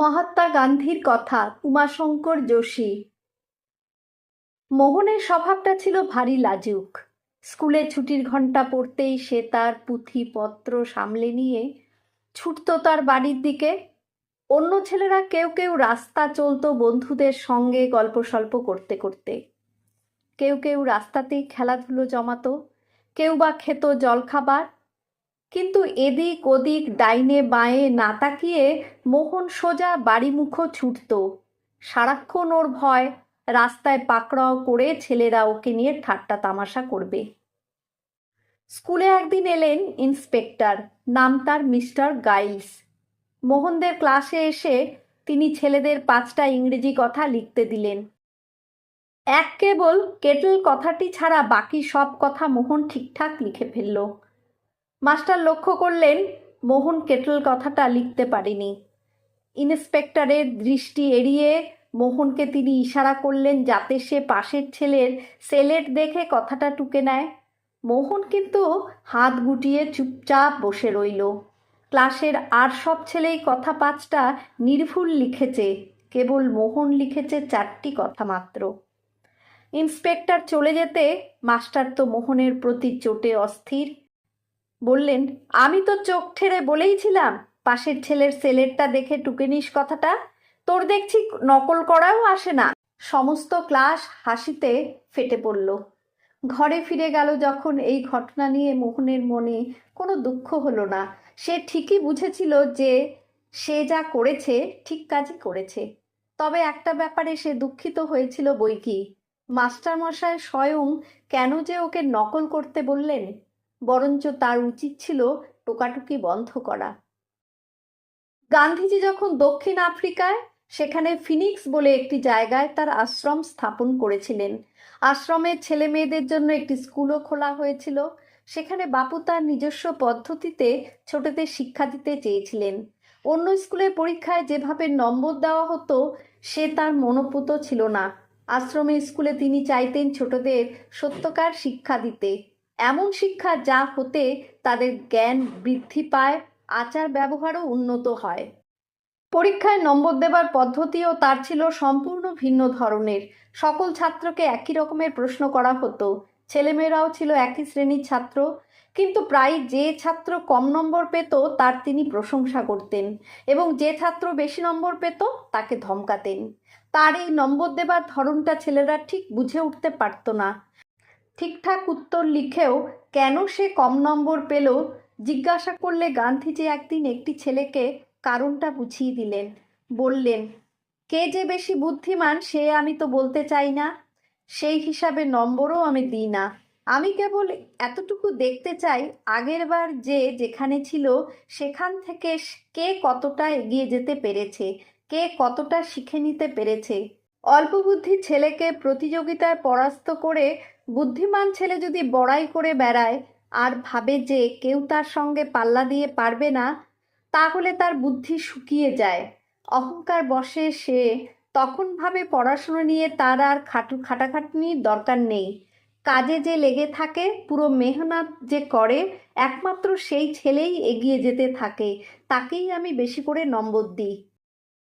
মহাত্মা গান্ধীর কথা উমাশঙ্কর যোশী। মোহনের স্বভাবটা ছিল ভারী লাজুক। স্কুলে ছুটির ঘণ্টা পড়তেই সে তার পুঁথিপত্র সামলে নিয়ে ছুটত তার বাড়ির দিকে। অন্য ছেলেরা কেউ কেউ রাস্তা চলতো বন্ধুদের সঙ্গে গল্প সল্প করতে করতে। কেউ কেউ রাস্তাতেই খেলাধুলো জমাতো, কেউ বা খেত জলখাবার কিন্তু এদিক ওদিক ডাইনে বাঁয়ে না তাকিয়ে মোহন সোজা বাড়িমুখো ছুটত। সারাক্ষণ ওর ভয়, রাস্তায় পাকড়াও করে ছেলেরা ওকে নিয়ে ঠাট্টা তামাশা করবে। স্কুলে একদিন এলেন ইন্সপেক্টর, নাম তার মিস্টার গাইলস। মোহনদের ক্লাসে এসে তিনি ছেলেদের পাঁচটা ইংরেজি কথা লিখতে দিলেন। এক কেবল কেটল কথাটি ছাড়া বাকি সব কথা মোহন ঠিকঠাক লিখে ফেলল। মাস্টার লক্ষ্য করলেন মোহন কেটল কথাটা লিখতে পারেনি। ইন্সপেক্টরের দৃষ্টি এড়িয়ে মোহনকে তিনি ইশারা করলেন যাতে সে পাশের ছেলের সেলেট দেখে কথাটা টুকে নেয়। মোহন কিন্তু হাত গুটিয়ে চুপচাপ বসে রইল। ক্লাসের আর সব ছেলেই কথা পাঁচটা নির্ভুল লিখেছে, কেবল মোহন লিখেছে চারটি কথা মাত্র। ইন্সপেক্টর চলে যেতে মাস্টার তো মোহনের প্রতি চোটে অস্থির। বললেন, আমি তো চোখ ঠেরে বলেইছিলাম পাশের ছেলের সেলেরটা দেখে টুকে নিস কথাটা। তোর দেখছি নকল করাও আসে না। সমস্ত ক্লাস হাসিতে ফেটে পড়ল। ঘরে ফিরে গেল যখন এই ঘটনা নিয়ে মোহনের মনে কোনো দুঃখ হলো না। সে ঠিকই বুঝেছিল যে সে যা করেছে ঠিক কাজই করেছে। তবে একটা ব্যাপারে সে দুঃখিত হয়েছিল বই কি। মাস্টারমশাই স্বয়ং কেন যে ওকে নকল করতে বললেন? বরঞ্চ তার উচিত ছিল টোকাটুকি বন্ধ করা। গান্ধীজি যখন দক্ষিণ আফ্রিকায়, সেখানে ফিনিক্স বলে একটি জায়গায় তার আশ্রম স্থাপন করেছিলেন। আশ্রমের ছেলে মেয়েদের জন্য একটি স্কুলও খোলা হয়েছিল। সেখানে বাপু তার নিজস্ব পদ্ধতিতে ছোটদের শিক্ষা দিতে চেয়েছিলেন। অন্য স্কুলের পরীক্ষায় যেভাবে নম্বর দেওয়া হতো, সে তার মনোপুত ছিল না। আশ্রমের স্কুলে তিনি চাইতেন ছোটদের সত্যকার শিক্ষা দিতে। এমন শিক্ষা যা হতে তাদের জ্ঞান বৃদ্ধি পায়, আচার ব্যবহারও উন্নত হয়। পরীক্ষায় নম্বর দেবার পদ্ধতিও তার ছিল সম্পূর্ণ ভিন্ন ধরনের। সকল ছাত্রকে একই রকমের প্রশ্ন করা হতো। ছেলেমেয়েরাও ছিল একই শ্রেণির ছাত্র, কিন্তু প্রায় যে ছাত্র কম নম্বর পেত, তার তিনি প্রশংসা করতেন এবং যে ছাত্র বেশি নম্বর পেত, তাকে ধমকাতেন। তার এই নম্বর দেবার ধরনটা ছেলেরা ঠিক বুঝে উঠতে পারত না। ঠিকঠাক উত্তর লিখেও কেন সে কম নম্বর পেল? জিজ্ঞাসা করলে গান্ধীজি একদিন একটি ছেলেকে কারণটা বুঝিয়ে দিলেন। বললেন, কে যে বেশি বুদ্ধিমান সে আমি তো বলতে চাই না। সেই হিসাবে নম্বরও আমি দিই না। আমি কেবল এতটুকু দেখতে চাই, আগের বার যে যেখানে ছিল, সেখান থেকে কে কতটা এগিয়ে যেতে পেরেছে? কে কতটা শিখে নিতে পেরেছে? অল্প বুদ্ধি ছেলেকে প্রতিযোগিতায় পরাস্ত করে বুদ্ধিমান ছেলে যদি বড়াই করে বেড়ায়, আর ভাবে যে কেউ তার সঙ্গে পাল্লা দিয়ে পারবে না, তাহলে তার বুদ্ধি শুকিয়ে যায়। অহংকার বসে সে তখন ভাবে পড়াশুনো নিয়ে তার আর খাটু খাটাখাটনির দরকার নেই। কাজে যে লেগে থাকে, পুরো মেহনত যে করে, একমাত্র সেই ছেলেই এগিয়ে যেতে থাকে। তাকেই আমি বেশি করে নম্বর দিই।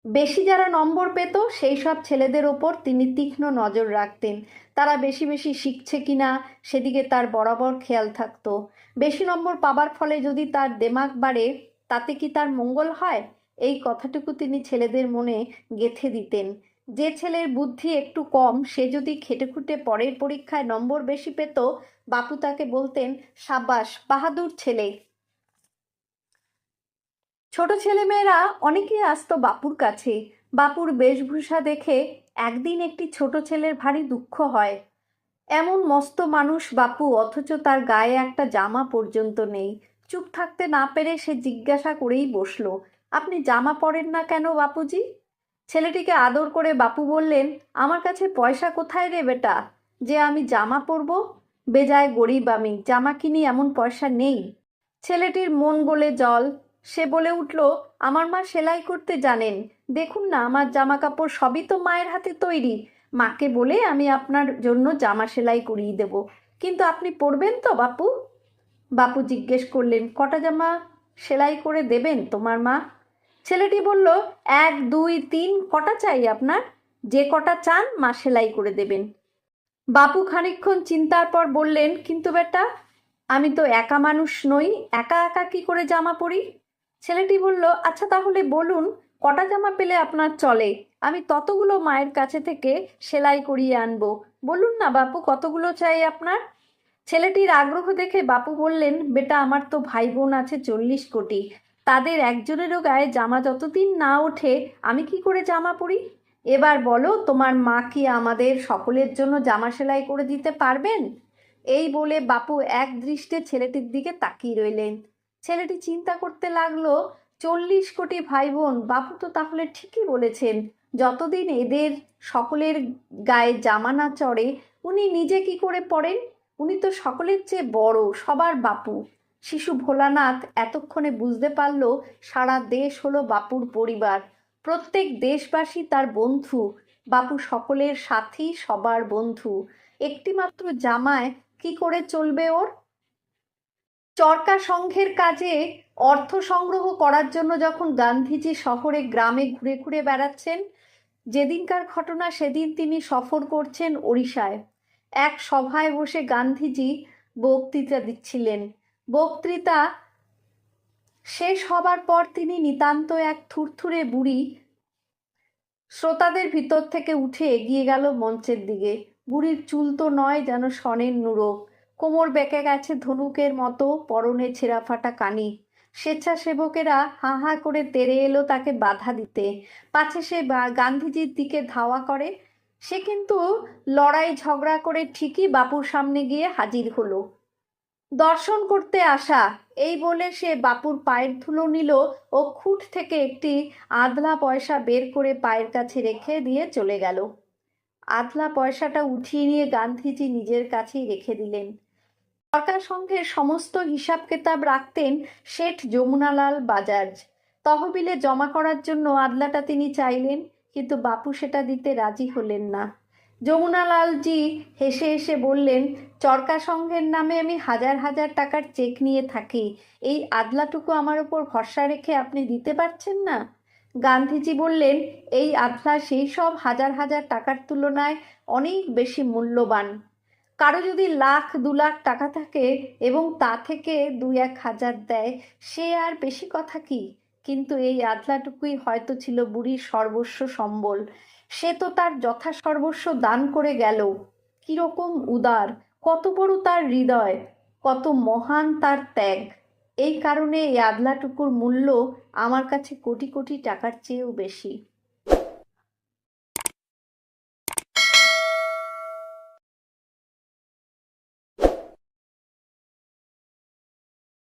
বেশি যারা নম্বর পেত, সেই সব ছেলেদের ওপর তিনি তীক্ষ্ণ নজর রাখতেন। তারা বেশি বেশি শিখছে কিনা, সেদিকে তার বরাবর খেয়াল থাকতো। বেশি নম্বর পাবার ফলে যদি তার দেমাগ বাড়ে, তাতে কি তার মঙ্গল হয়? এই কথাটুকু তিনি ছেলেদের মনে গেথে দিতেন। যে ছেলের বুদ্ধি একটু কম, সে যদি খেটে খুঁটে পরের পরীক্ষায় নম্বর বেশি পেত, বাপু তাকে বলতেন সাবাস বাহাদুর ছেলে। ছোট ছেলেমেয়েরা অনেকেই আসতো বাপুর কাছে। বাপুর বেশভূষা দেখে একদিন একটি ছোট ছেলের ভারী দুঃখ হয়। এমন মস্ত মানুষ বাপু, অথচ তার গায়ে একটা জামা পর্যন্ত নেই। চুপ থাকতে না পেরে সে জিজ্ঞাসা করেই বসল, আপনি জামা পরেন না কেন বাপুজি? ছেলেটিকে আদর করে বাপু বললেন, আমার কাছে পয়সা কোথায় রে বেটা? যে আমি জামা পরবো? বেজায় গরিব আমি, জামা কিনি এমন পয়সা নেই। ছেলেটির মন গলে জল সে বলে উঠল, আমার মা সেলাই করতে জানেন। দেখুন না, আমার জামা কাপড় সবই তো মায়ের হাতে তৈরি। মাকে বলে আমি আপনার জন্য জামা সেলাই করিয়ে দেব। কিন্তু আপনি পরবেন তো, বাপু? বাপু জিজ্ঞেস করলেন, কটা জামা সেলাই করে দেবেন তোমার মা? ছেলেটি বলল, এক, দুই, তিন, কটা চাই আপনার? যে কটা চান মা সেলাই করে দেবেন। বাপু খানিকক্ষণ চিন্তার পর বললেন, কিন্তু বেটা, আমি তো একা মানুষ নই, একা একা কি করে জামা পরি? ছেলেটি বলল আচ্ছা তাহলে বলুন, কটা জামা পেলে আপনার চলে? আমি ততগুলো মায়ের কাছে থেকে সেলাই করিয়ে আনব। বলুন না বাপু, কতগুলো চাই আপনার? ছেলেটির আগ্রহ দেখে বাপু বললেন, বেটা, আমার তো ভাই বোন আছে চল্লিশ কোটি। তাদের একজনেরও গায়ে জামা যতদিন না ওঠে, আমি কি করে জামা পরি? এবার বলো, তোমার মা কি আমাদের সকলের জন্য জামা সেলাই করে দিতে পারবেন? এই বলে বাপু এক দৃষ্টে ছেলেটির দিকে তাকিয়ে রইলেন। ছেলেটি চিন্তা করতে লাগল, চল্লিশ কোটি ভাই বোন বাপু তো তাহলে ঠিকই বলেছেন, যতদিন এদের সকলের গায়ে জামা না চড়ে, উনি নিজে কি করে পড়েন? উনি তো সকলের চেয়ে বড়, সবার বাপু। শিশু ভোলানাথ এতক্ষণে বুঝতে পারল, সারা দেশ হলো বাপুর পরিবার। প্রত্যেক দেশবাসী তার বন্ধু। বাপু সকলের সাথী, সবার বন্ধু। একটিমাত্র জামায় কি করে চলবে ওর? চরকা সংঘের কাজে অর্থ সংগ্রহ করার জন্য যখন গান্ধীজি শহরে গ্রামে ঘুরে ঘুরে বেড়াচ্ছেন, যেদিনকার ঘটনা সেদিন তিনি সফর করছেন ওড়িশায়। এক সভায় বসে গান্ধীজি বক্তৃতা দিচ্ছিলেন। বক্তৃতা শেষ হবার পর তিনি নিতান্ত এক থুরথুরে বুড়ি শ্রোতাদের ভিতর থেকে উঠে এগিয়ে গেল মঞ্চের দিকে। বুড়ির চুল তো নয় যেন সনের নুরো কোমর বেঁকে গেছে ধনুকের মতো পরনে ছেঁড়া ফাটা কানি। স্বেচ্ছাসেবকেরা হা হা করে তেড়ে এলো তাকে বাধা দিতে। পাছে সে গান্ধীজির দিকে ধাওয়া করে। সে কিন্তু লড়াই ঝগড়া করে ঠিকই বাপুর সামনে গিয়ে হাজির হলো। দর্শন করতে আসা, এই বলে সে বাপুর পায়ের ধুলো নিল ও খুঁট থেকে একটি আধলা পয়সা বের করে পায়ের কাছে রেখে দিয়ে চলে গেল। আধলা পয়সাটা উঠিয়ে নিয়ে গান্ধীজি নিজের কাছেই রেখে দিলেন। সরকার সংঘের সমস্ত হিসাব কেতাব রাখতেন শেঠ যমুনালাল বাজাজ। তহবিলে জমা করার জন্য আদলাটা তিনি চাইলেন, কিন্তু বাপু সেটা দিতে রাজি হলেন না। যমুনালালজি হেসে হেসে বললেন, চরকা সংঘের নামে আমি হাজার হাজার টাকার চেক নিয়ে থাকি। এই আদলাটুকু আমার উপর ভরসা রেখে আপনি দিতে পারছেন না? গান্ধীজি বললেন, এই আদলা সেই সব হাজার হাজার টাকার তুলনায় অনেক বেশি মূল্যবান। কারও যদি লাখ, দু লাখ টাকা থাকে এবং তা থেকে দুই এক হাজার দেয়, সে আর বেশি কথা কি? কিন্তু এই আদলাটুকুই হয়তো ছিল বুড়ির সর্বস্ব সম্বল। সে তো তার যথা সর্বস্ব দান করে গেল। কীরকম উদার, কত বড় তার হৃদয়, কত মহান তার ত্যাগ। এই কারণে এই আদলাটুকুর মূল্য আমার কাছে কোটি কোটি টাকার চেয়েও বেশি।